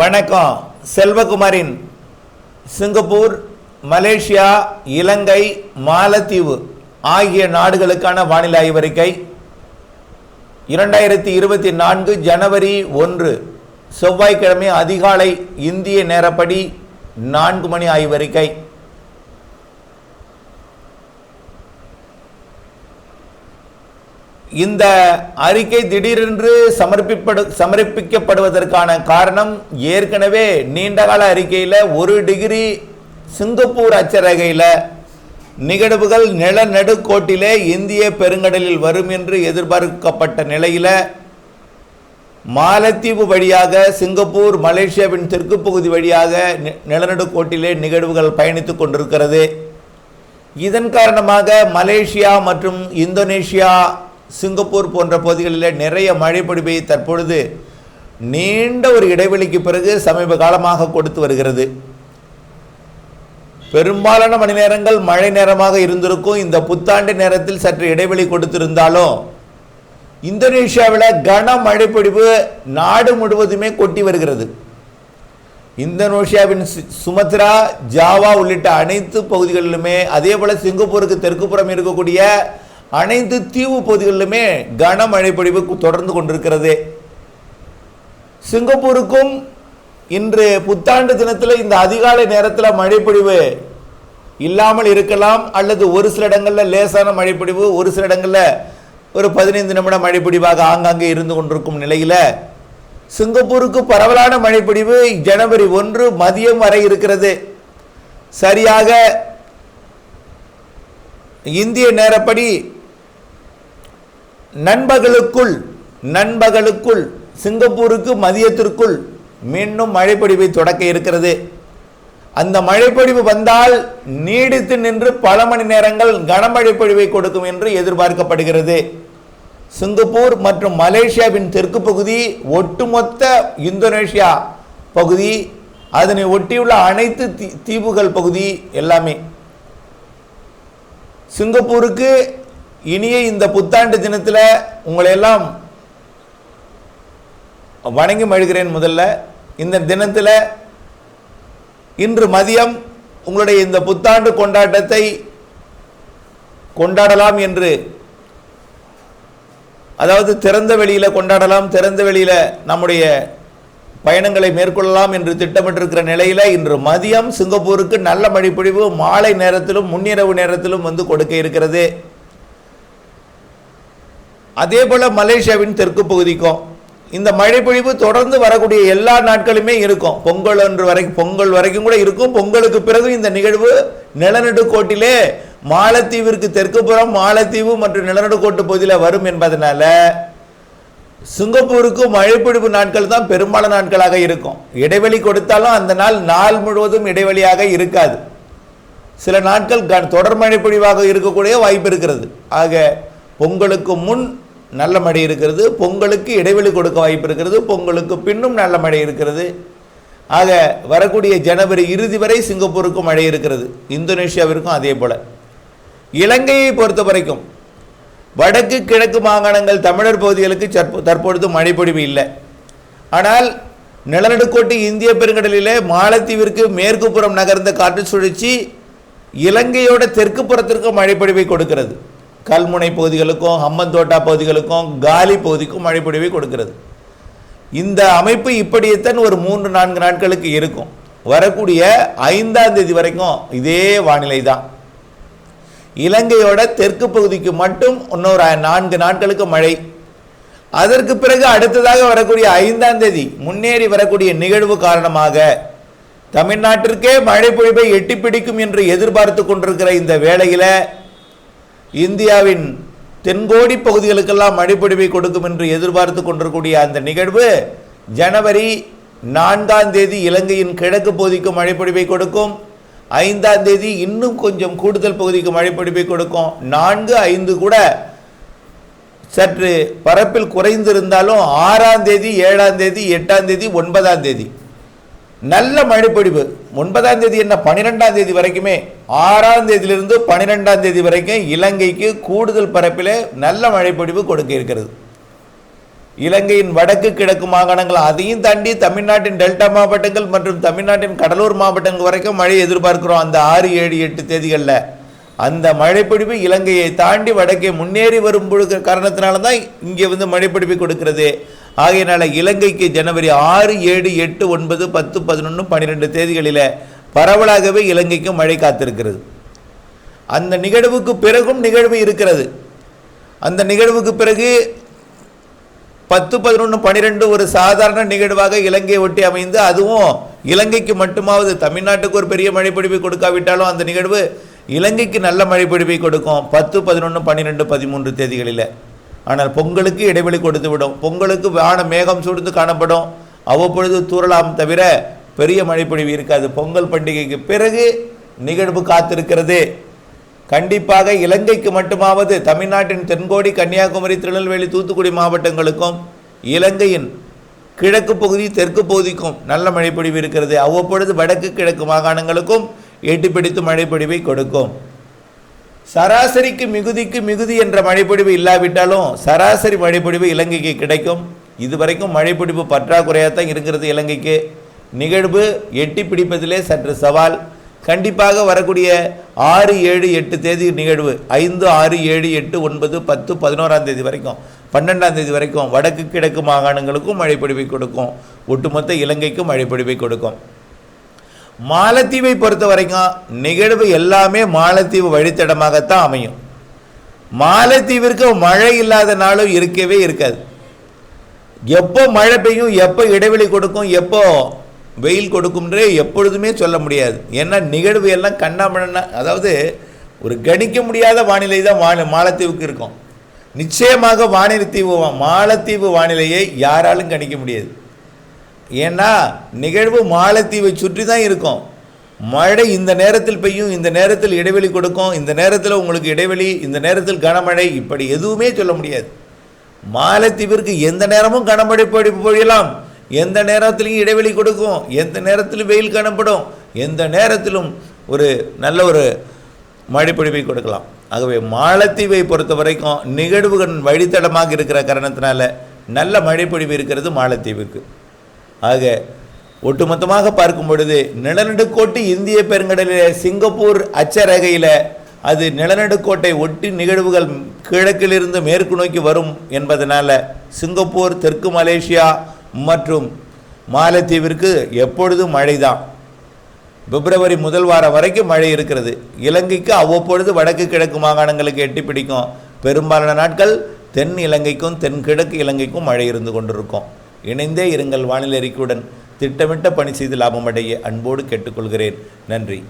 வணக்கம். செல்வகுமாரின் Singapore Malaysia இலங்கை மாலத்தீவு ஆகிய நாடுகளுக்கான வானிலை ஆய்வறிக்கை. இரண்டாயிரத்தி இருபத்தி நான்கு ஜனவரி ஒன்று செவ்வாய்க்கிழமை அதிகாலை இந்திய நேரப்படி நான்கு மணி ஆய்வறிக்கை. இந்த அறிக்கை திடீரென்று சமர்ப்பிப்படு சமர்ப்பிக்கப்படுவதற்கான காரணம் ஏற்கனவே நீண்டகால அறிக்கையில் ஒரு டிகிரி சிங்கப்பூர் அச்சரகையில் நிகழ்வுகள் நிலநடுக்கோட்டிலே இந்திய பெருங்கடலில் வரும் என்று எதிர்பார்க்கப்பட்ட நிலையில் மாலத்தீவு வழியாக சிங்கப்பூர் மலேசியாவின் தெற்கு பகுதி வழியாக நிலநடுக்கோட்டிலே நிகழ்வுகள் பயணித்துக் கொண்டிருக்கிறது. இதன் காரணமாக மலேசியா மற்றும் இந்தோனேஷியா சிங்கப்பூர் போன்ற பகுதிகளில் நிறைய மழைப்பொழிவை தற்பொழுது நீண்ட ஒரு இடைவெளிக்கு பிறகு சமீப காலமாக கொடுத்து வருகிறது. பெரும்பாலான மணி நேரங்கள் மழை நேரமாக இருந்திருக்கும். இந்த புத்தாண்டு நேரத்தில் சற்று இடைவெளி கொடுத்திருந்தாலும் இந்தோனேஷியாவில் கன மழைப்பொடிவு நாடு முழுவதுமே கொட்டி வருகிறது. இந்தோனேஷியாவின் சுமத்ரா ஜாவா உள்ளிட்ட அனைத்து பகுதிகளிலுமே அதே போல் சிங்கப்பூருக்கு தெற்குப்புறம் இருக்கக்கூடிய அனைத்து தீவு பகுதிகளிலுமே கனமழை பொழிவு தொடர்ந்து கொண்டிருக்கிறது. சிங்கப்பூருக்கும் இன்று புத்தாண்டு தினத்தில் இந்த அதிகாலை நேரத்தில் மழைப்பொழிவு இல்லாமல் இருக்கலாம் அல்லது ஒரு சில இடங்களில் லேசான மழைப்பொழிவு ஒரு சில இடங்களில் ஒரு பதினைந்து நிமிட மழைப்பொழிவாக ஆங்காங்கே இருந்து கொண்டிருக்கும் நிலையில் சிங்கப்பூருக்கு பரவலான மழைப்பொழிவு ஜனவரி ஒன்று மதியம் வரை இருக்கிறது. சரியாக இந்திய நேரப்படி நண்பகலுக்குள் நண்பகலுக்குள் சிங்கப்பூருக்கு மதியத்திற்குள் மீண்டும் மழைப்பொழிவை தொடக்க இருக்கிறது. அந்த மழைப்பொழிவு வந்தால் நீடித்து நின்று பல மணி நேரங்கள் கனமழை பொழிவை கொடுக்கும் என்று எதிர்பார்க்கப்படுகிறது. சிங்கப்பூர் மற்றும் மலேசியாவின் தெற்கு பகுதி ஒட்டுமொத்த இந்தோனேஷியா பகுதி அதனை ஒட்டியுள்ள அனைத்து தீ- தீவுகள் பகுதி எல்லாமே. சிங்கப்பூருக்கு இனிய இந்த புத்தாண்டு தினத்தில் உங்களை எல்லாம் வணங்கி மழுகிறேன் முதல்ல. இந்த தினத்தில் இன்று மதியம் உங்களுடைய இந்த புத்தாண்டு கொண்டாட்டத்தை கொண்டாடலாம் என்று அதாவது திறந்த வெளியில் கொண்டாடலாம் திறந்த வெளியில் நம்முடைய பயணங்களை மேற்கொள்ளலாம் என்று திட்டமிட்டிருக்கிற நிலையில் இன்று மதியம் சிங்கப்பூருக்கு நல்ல மழைப்பொழிவு மாலை நேரத்திலும் முன்னிரவு நேரத்திலும் வந்து கொடுக்க இருக்கிறது. அதே போல் மலேசியாவின் தெற்கு பகுதிக்கும் இந்த மழைப்பொழிவு தொடர்ந்து வரக்கூடிய எல்லா நாட்களுமே இருக்கும். பொங்கல் அன்று வரைக்கும் பொங்கல் வரைக்கும் கூட இருக்கும். பொங்கலுக்கு பிறகு இந்த நிகழ்வு நிலநடுக்கோட்டிலே மாலத்தீவிற்கு தெற்குப்புறம் மாலத்தீவு மற்றும் நிலநடுக்கோட்டு பகுதியில் வரும் என்பதனால சிங்கப்பூருக்கு மழைப்பொழிவு நாட்கள் தான் பெரும்பாலான நாட்களாக இருக்கும். இடைவெளி கொடுத்தாலும் அந்த நாள் நாள் முழுவதும் இடைவெளியாக இருக்காது. சில நாட்கள் க- தொடர் மழைப்பொழிவாக இருக்கக்கூடிய வாய்ப்பு இருக்கிறது. ஆக பொங்கலுக்கு முன் நல்ல மழை இருக்கிறது பொங்கலுக்கு இடைவெளி கொடுக்க வாய்ப்பு இருக்கிறது பொங்கலுக்கு பின்னும் நல்ல மழை இருக்கிறது. ஆக வரக்கூடிய ஜனவரி இறுதி வரை சிங்கப்பூருக்கும் மழை இருக்கிறது இந்தோனேஷியாவிற்கும் அதே போல். இலங்கையை பொறுத்த வரைக்கும் வடக்கு கிழக்கு மாகாணங்கள் தமிழர் பகுதிகளுக்கு தற்பொழுது தற்பொழுது பொழிவு இல்லை. ஆனால் நிலநடுக்கோட்டு இந்திய பெருங்கடலிலே மாலத்தீவிற்கு மேற்கு புறம் நகர்ந்த காற்று சுழற்சி இலங்கையோட தெற்கு புறத்திற்கு மழைப்பொழிவை கொடுக்கிறது. கல்முனை பகுதிகளுக்கும் ஹம்மந்தோட்டா பகுதிகளுக்கும் காலி பகுதிக்கும் மழைப்பொழிவை கொடுக்கிறது. இந்த அமைப்பு இப்படியேத்தான் ஒரு மூன்று நான்கு நாட்களுக்கு இருக்கும். வரக்கூடிய ஐந்தாம் தேதி வரைக்கும் இதே வானிலை தான். இலங்கையோட தெற்கு பகுதிக்கு மட்டும் இன்னொரு நான்கு நாட்களுக்கு மழை. அதற்கு பிறகு அடுத்ததாக வரக்கூடிய ஐந்தாம் தேதி முன்னேறி வரக்கூடிய நிகழ்வு காரணமாக தமிழ்நாட்டிற்கே மழை பொழிவை எட்டி பிடிக்கும் என்று எதிர்பார்த்து கொண்டிருக்கிற இந்த வேளையில இந்தியாவின் தென்கோடி பகுதிகளுக்கெல்லாம் மழைப்பொழிவை கொடுக்கும் என்று எதிர்பார்த்து கொண்டிருக்கூடிய அந்த நிகழ்வு ஜனவரி நான்காம் தேதி இலங்கையின் கிழக்கு பகுதிக்கு மழைப்பொழிவை கொடுக்கும். ஐந்தாம் தேதி இன்னும் கொஞ்சம் கூடுதல் பகுதிக்கு மழைப்பொழிவை கொடுக்கும். நான்கு ஐந்து கூட சற்று பரப்பில் குறைந்திருந்தாலும் ஆறாம் தேதி ஏழாம் தேதி எட்டாம் தேதி ஒன்பதாம் தேதி. நல்ல மழைப்பொழிவு. ஒன்பதாம் தேதி என்ன? பன்னிரெண்டாம் தேதி வரைக்குமே ஆறாம் தேதியிலிருந்து பன்னிரெண்டாம் தேதி வரைக்கும் இலங்கைக்கு கூடுதல் பரப்பிலே நல்ல மழைப்பொழிவு கொடுக்க இருக்கிறது. இலங்கையின் வடக்கு கிழக்கு மாகாணங்கள் அதையும் தாண்டி தமிழ்நாட்டின் டெல்டா மாவட்டங்கள் மற்றும் தமிழ்நாட்டின் கடலூர் மாவட்டங்கள் வரைக்கும் மழை எதிர்பார்க்கிறோம். அந்த ஆறு ஏழு எட்டு தேதிகளில். அந்த மழைப்பிடிப்பு இலங்கையை தாண்டி வடக்கே முன்னேறி வரும் பொழுது காரணத்தினால தான் இங்கே வந்து மழைப்பிடிப்பு கொடுக்கிறது. ஆகையினால இலங்கைக்கு ஜனவரி ஆறு ஏழு எட்டு ஒன்பது பத்து பதினொன்று பன்னிரெண்டு தேதிகளில் பரவலாகவே இலங்கைக்கு மழை காத்திருக்கிறது. அந்த நிகழ்வுக்கு பிறகும் நிகழ்வு இருக்கிறது. அந்த நிகழ்வுக்கு பிறகு பத்து பதினொன்று பன்னிரெண்டு ஒரு சாதாரண நிகழ்வாக இலங்கையை ஒட்டி அமைந்து அதுவும் இலங்கைக்கு மட்டுமாவது தமிழ்நாட்டுக்கு ஒரு பெரிய மழைப்பிடிப்பை கொடுக்காவிட்டாலும் அந்த நிகழ்வு இலங்கைக்கு நல்ல மழைப்பிடிப்பை கொடுக்கும். பத்து பதினொன்று பன்னிரெண்டு பதிமூன்று தேதிகளில். ஆனால் பொங்கலுக்கு இடைவெளி கொடுத்து விடும். பொங்கலுக்கு வான மேகம் சூழ்ந்து காணப்படும். அவ்வப்பொழுது தூறலாம் தவிர பெரிய மழைப்பொழிவு இருக்காது. பொங்கல் பண்டிகைக்கு பிறகு நிகழ்வு காத்திருக்கிறது. கண்டிப்பாக இலங்கைக்கு மட்டுமாவது தமிழ்நாட்டின் தென்கோடி கன்னியாகுமரி திருநெல்வேலி தூத்துக்குடி மாவட்டங்களுக்கும் இலங்கையின் கிழக்கு பகுதி தெற்கு பகுதிக்கும் நல்ல மழைப்பொழிவு இருக்கிறது. அவ்வப்பொழுது வடக்கு கிழக்கு மாகாணங்களுக்கும் எட்டிப்பிடித்து மழைப்பொழிவை கொடுக்கும். சராசரிக்கு மிகுதிக்கு மிகுதி என்ற மழைப்பொழிவு இல்லாவிட்டாலும் சராசரி மழைப்பொழிவு இலங்கைக்கு கிடைக்கும். இதுவரைக்கும் மழைப்பொழிவு பற்றாக்குறையாக தான் இருக்கிறது இலங்கைக்கு. நிகழ்வு எட்டி பிடிப்பதிலே சற்று சவால். கண்டிப்பாக வரக்கூடிய ஆறு ஏழு எட்டு தேதி நிகழ்வு. ஐந்து ஆறு ஏழு எட்டு ஒன்பது பத்து பதினோராம் தேதி வரைக்கும் பன்னெண்டாம் தேதி வரைக்கும் வடக்கு கிழக்கு மாகாணங்களுக்கும் மழைப்பொழிவை கொடுக்கும். ஒட்டுமொத்த இலங்கைக்கும் மழைப்பொழிவை கொடுக்கும். மாலத்தீவை பொறுத்த வரைக்கும் நிகழ்வு எல்லாமே மாலத்தீவு வழித்தடமாகத்தான் அமையும். மாலத்தீவிற்கு மழை இல்லாத நாளும் இருக்கவே இருக்காது. எப்போ மழை பெய்யும் எப்போ இடைவெளி கொடுக்கும் எப்போ வெயில் கொடுக்கும்ன்றே எப்பொழுதுமே சொல்ல முடியாது. ஏன்னா நிகழ்வு எல்லாம் கண்ணாமண்ணா அதாவது ஒரு கணிக்க முடியாத வானிலை தான் வானி மாலத்தீவுக்கு இருக்கும். நிச்சயமாக வானிலை தீவு மாலத்தீவு வானிலையை யாராலும் கணிக்க முடியாது. ஏன்னா நிகழ்வு மாலத்தீவை சுற்றி தான் இருக்கும். மழை இந்த நேரத்தில் பெய்யும் இந்த நேரத்தில் இடைவெளி கொடுக்கும் இந்த நேரத்தில் உங்களுக்கு இடைவெளி இந்த நேரத்தில் கனமழை இப்படி எதுவுமே சொல்ல முடியாது. மாலத்தீவிற்கு எந்த நேரமும் கனமழை பொழி பொழியலாம். எந்த நேரத்திலையும் இடைவெளி கொடுக்கும் எந்த நேரத்திலும் வெயில் காணப்படும் எந்த நேரத்திலும் ஒரு நல்ல ஒரு மழைப்பொழிவை கொடுக்கலாம். ஆகவே மாலத்தீவை பொறுத்த வரைக்கும் நிகழ்வுகள் வழித்தடமாக இருக்கிற காரணத்தினால நல்ல மழைப்பொழிவு இருக்கிறது மாலத்தீவுக்கு. ஆக ஒட்டுமொத்தமாக பார்க்கும் பொழுது நிலநடுக்கோட்டு இந்திய பெருங்கடலில் சிங்கப்பூர் அச்சரகையில் அது நிலநடுக்கோட்டை ஒட்டி நிகழ்வுகள் கிழக்கிலிருந்து மேற்கு நோக்கி வரும் என்பதனால் சிங்கப்பூர் தெற்கு மலேசியா மற்றும் மாலத்தீவிற்கு எப்பொழுதும் மழை தான் பிப்ரவரி முதல் வாரம் வரைக்கும் மழை இருக்கிறது. இலங்கைக்கு அவ்வப்பொழுது வடக்கு கிழக்கு மாகாணங்களுக்கு எட்டி பிடிக்கும். பெரும்பாலான நாட்கள் தென் இலங்கைக்கும் தென்கிழக்கு இலங்கைக்கும் மழை இருந்து கொண்டிருக்கும். இணைந்தே இருங்கள் வானிலை அறிக்கையுடன். திட்டமிட்ட பணி செய்து லாபமடைய அன்போடு கேட்டுக்கொள்கிறேன். நன்றி.